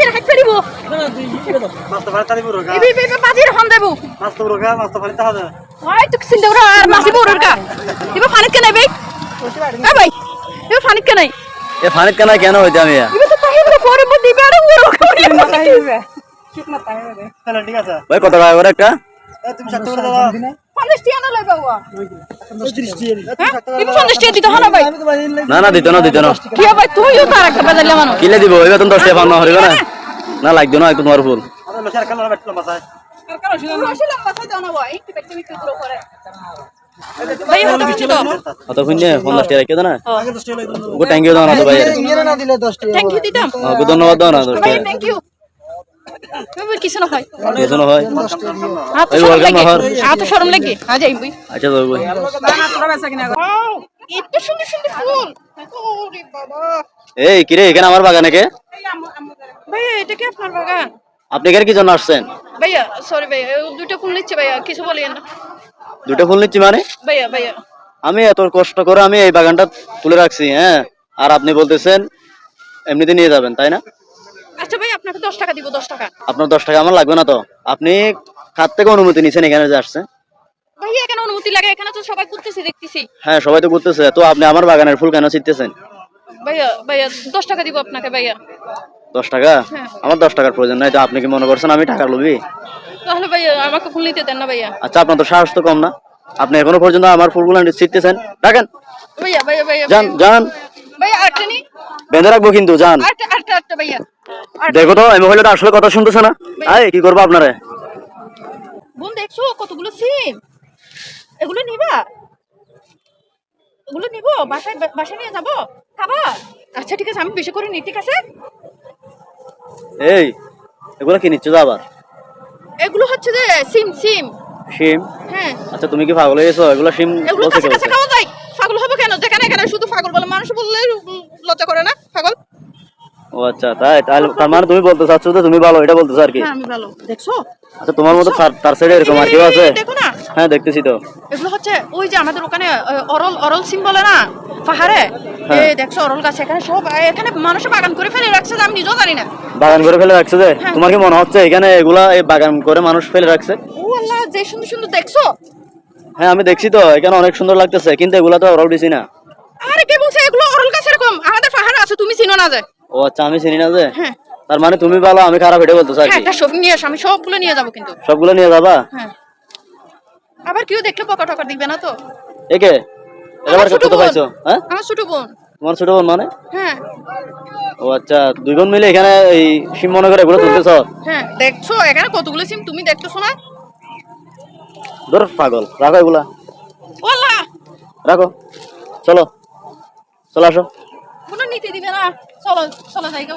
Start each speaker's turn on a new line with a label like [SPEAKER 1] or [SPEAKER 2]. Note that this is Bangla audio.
[SPEAKER 1] বাজির হাত ফেরিব
[SPEAKER 2] ফালি তালি
[SPEAKER 1] ইবি ইবি বাজির হন দেব ওই আর মাসি ইবি কেন ভাই? এ ভাই ইবি কেন
[SPEAKER 3] এ ফানিত কেন কেন হইতে আমি?
[SPEAKER 1] ইবি তো তাহি বড় পরে মধ্যে দিবে আর বড়
[SPEAKER 2] তাহলে ঠিক আছে
[SPEAKER 3] ভাই কত টাকা করে একটা?
[SPEAKER 2] তুমি সাতটা করে দাও।
[SPEAKER 1] না? না ভাই।
[SPEAKER 3] না না দিত না দিত না।
[SPEAKER 1] কি ভাই তুইও তার একটা বাজাইলে মানুষ।
[SPEAKER 3] কিলে দিব? এবার তুমি দশ টাকা পাওয়া হরিব না? না লাগতো না একটু তোমার ফুল
[SPEAKER 2] আমাদের লোকের কালার বেটলো মাছায়
[SPEAKER 1] রসিলাম বাসাই দাও না। ভাই একটু একটু একটু দূর করে ভাই হতো হতো
[SPEAKER 3] অত খুঁজে পঞ্চাশ টাকা রেখে দাও না?
[SPEAKER 2] আগে দশ টাকা
[SPEAKER 3] ওকে থ্যাংক ইউ দাও ভাই।
[SPEAKER 1] থ্যাংক ইউ দিতাম।
[SPEAKER 3] ওকে ধন্যবাদ দাও না দশ
[SPEAKER 1] ভাই
[SPEAKER 3] টাকা
[SPEAKER 1] থ্যাংক ইউ কিছু না হয়।
[SPEAKER 3] কিছু না হয়?
[SPEAKER 1] লাগে। আ যাই বই।
[SPEAKER 3] আচ্ছা যাব ভাই
[SPEAKER 1] এত সুন্দর সুন্দর ফুল। ওরে বাবা।
[SPEAKER 3] এই কিরে এখানে আমার বাগানে কে?
[SPEAKER 1] ভাইয়া এটা কি আপনার বাগান?
[SPEAKER 3] আপনি এখানে কি জন্য আসছেন?
[SPEAKER 1] ভাইয়া সরি ভাইয়া দুটো ফুল নিচ্ছে ভাইয়া কিছু না।
[SPEAKER 3] দুটো ফুল নিচ্ছি মানে?
[SPEAKER 1] ভাইয়া ভাইয়া।
[SPEAKER 3] আমি এত কষ্ট করে আমি এই বাগানটা তুলে রাখছি হ্যাঁ? আর আপনি বলতেছেন এমনিতে নিয়ে যাবেন তাই না?
[SPEAKER 1] আচ্ছা ভাই আপনাকে দশ টাকা দিব দশ টাকা।
[SPEAKER 3] আপনার দশ টাকা আমার লাগবে না তো? আপনি খাত থেকে অনুমতি নিছেন এখানে যে আসছে?
[SPEAKER 1] ভাইয়া এখানে অনুমতি লাগে এখানে তো সবাই করতেছি দেখতেছি।
[SPEAKER 3] হ্যাঁ সবাই তো করতেছে তো আপনি আমার বাগানের ফুল কেন ছিটতেছেন?
[SPEAKER 1] ভাইয়া ভাইয়া দশ টাকা দিব আপনাকে ভাইয়া।
[SPEAKER 3] দশ টাকা?
[SPEAKER 1] হ্যাঁ।
[SPEAKER 3] আমার দশ টাকার প্রয়োজন নাই তো আপনি কি মনে করছেন আমি টাকা লবি
[SPEAKER 1] তাহলে ভাইয়া আমাকে ফুল নিতে দেন না ভাইয়া।
[SPEAKER 3] আচ্ছা আপনার তো সাহস তো কম না। আপনি এখনও পর্যন্ত আমার ফুলগুলো ছিটতেছেন। রাখেন।
[SPEAKER 1] ভাইয়া ভাইয়া ভাইয়া
[SPEAKER 3] যান যান।
[SPEAKER 1] ভাইয়া নি।
[SPEAKER 3] বেঁধে রাখব কিন্তু যান।
[SPEAKER 1] ভাইয়া।
[SPEAKER 3] দেখো তো এই মহিলাটা আসলে কথা শুনতেছে না। আয় কি করব আপনারা?
[SPEAKER 1] বোন দেখছ কতগুলো সিম? এগুলো নিবা? এগুলো নিব? বাসায় বাসায় নিয়ে যাব? খাবা? আচ্ছা ঠিক আছে আমি বেশি করে নি ঠিক আছে?
[SPEAKER 3] এই এগুলো কি নিচ্ছ আবার?
[SPEAKER 1] এগুলো হচ্ছে যে সিম সিম।
[SPEAKER 3] সিম?
[SPEAKER 1] হ্যাঁ।
[SPEAKER 3] আচ্ছা তুমি কি পাগল হয়ে গেছো? এগুলো সিম
[SPEAKER 1] এগুলো কাছে
[SPEAKER 3] বলছে?
[SPEAKER 1] খাওয়া যায়। পাগল হবে কেন? যেখানে এখানে শুধু পাগল বলে মানুষ বললে লজ্জা করে না পাগল?
[SPEAKER 3] ও আচ্ছা তাই? তাহলে তার মানে তুমি বলতে চাচ্ছ যে তুমি ভালো এটা বলতেছো আর কি?
[SPEAKER 1] হ্যাঁ আমি ভালো। দেখছ?
[SPEAKER 3] আচ্ছা তোমার মতো তার- সাইডে এরকম আর কেউ আছে?
[SPEAKER 1] দেখো না।
[SPEAKER 3] হ্যাঁ দেখতেছি তো।
[SPEAKER 1] এগুলো হচ্ছে ওই যে আমাদের ওখানে অরল অরল সিম বলে না? পাহাড়ে?
[SPEAKER 3] হ্যাঁ।
[SPEAKER 1] এই দেখছ অরল গাছ এখানে সব এখানে মানুষে বাগান করে ফেলে রাখছে যে আমি নিজেও জানি না।
[SPEAKER 3] বাগান করে ফেলে রাখছে যে?
[SPEAKER 1] হ্যাঁ।
[SPEAKER 3] তোমার কি মনে হচ্ছে এখানে এগুলা এই বাগান করে মানুষ ফেলে রাখছে?
[SPEAKER 1] ও আল্লাহ যে সুন্দর সুন্দর দেখছ?
[SPEAKER 3] হ্যাঁ আমি দেখছি তো এখানে অনেক সুন্দর লাগতেছে কিন্তু এগুলা তো অরল দিছি না।
[SPEAKER 1] আরে কে বলছে এগুলো অরল গাছ এরকম? আমাদের পাহাড়ে আছে তুমি চিনো না যে?
[SPEAKER 3] ও আচ্ছা আমি চিনি না যে।
[SPEAKER 1] হ্যাঁ।
[SPEAKER 3] তার মানে তুমি ভালো আমি খারাপ এটা বলতেছো আর
[SPEAKER 1] হ্যাঁ সব নিয়ে আসো আমি সবগুলো নিয়ে যাব কিন্তু।
[SPEAKER 3] সবগুলো নিয়ে যাবা?
[SPEAKER 1] হ্যাঁ। আবার কেউ দেখলে পকা টকা দিবে না তো।
[SPEAKER 3] একে? এবার কত। পাইছো হ্যাঁ?
[SPEAKER 1] আমার ছোট বোন।
[SPEAKER 3] তোমার ছোট বোন মানে?
[SPEAKER 1] হ্যাঁ।
[SPEAKER 3] ও আচ্ছা দুই বোন মিলে এখানে এই সিম মনে করে এগুলো তুলতেছ?
[SPEAKER 1] হ্যাঁ দেখছ এখানে কতগুলো সিম তুমি দেখতেছো না
[SPEAKER 3] ধর পাগল রাখো এগুলা।
[SPEAKER 1] ও আল্লাহ
[SPEAKER 3] রাখো চলো। চলো আসো।
[SPEAKER 1] কোনো নিতে দিবে না চলো চলো যাই গো।